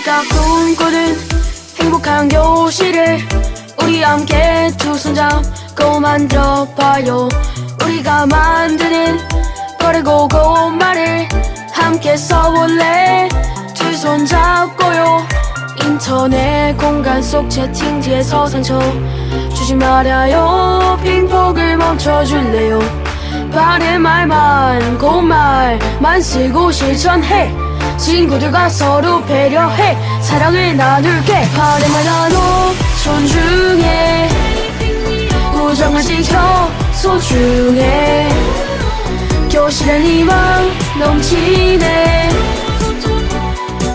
우리가 꿈꾸는 행복한 교실을 우리 함께 두 손 잡고 만들어봐요. 우리가 만드는 거리고 고말을 함께 써볼래? 두 손 잡고요. 인터넷 공간 속 채팅지에서 상처 주지 말아요. 핑폭을 멈춰줄래요? 바른 말만 고운 말만 쓰고 실천해 친구들과 서로 배려해 사랑을 나눌게. 말 나눠 존중해. 우정을 지켜 소중해. 교실엔 희망 넘치네.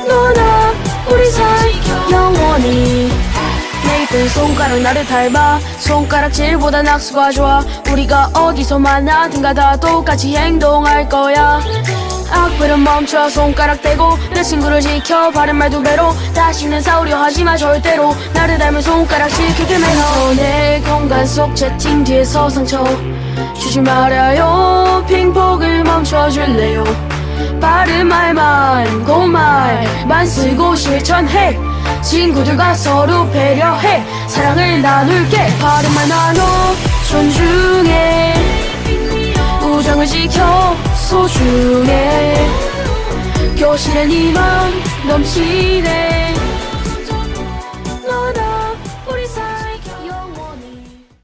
너나 우리 사이 영원히. 내이쁜 손가락 나를 닮아. 손가락질보다 낙수가 좋아. 우리가 어디서 만나든가 다 똑같이 행동할 거야 악플은 멈춰 손가락 대고 내 친구를 지켜 바른 말 두 배로 다시는 싸우려 하지마 절대로. 나를 닮은 손가락 지키게 매너. 내 공간 속 채팅 뒤에서 상처 주지 말아요. 핑폭을 멈춰줄래요? 바른 말만 고운 말만 쓰고 실천해. 친구들과 서로 배려해. 사랑을 나눌게. 바른 말 나눠. 존중해. 우정을 지켜 소중해 교실엔 희망 넘치네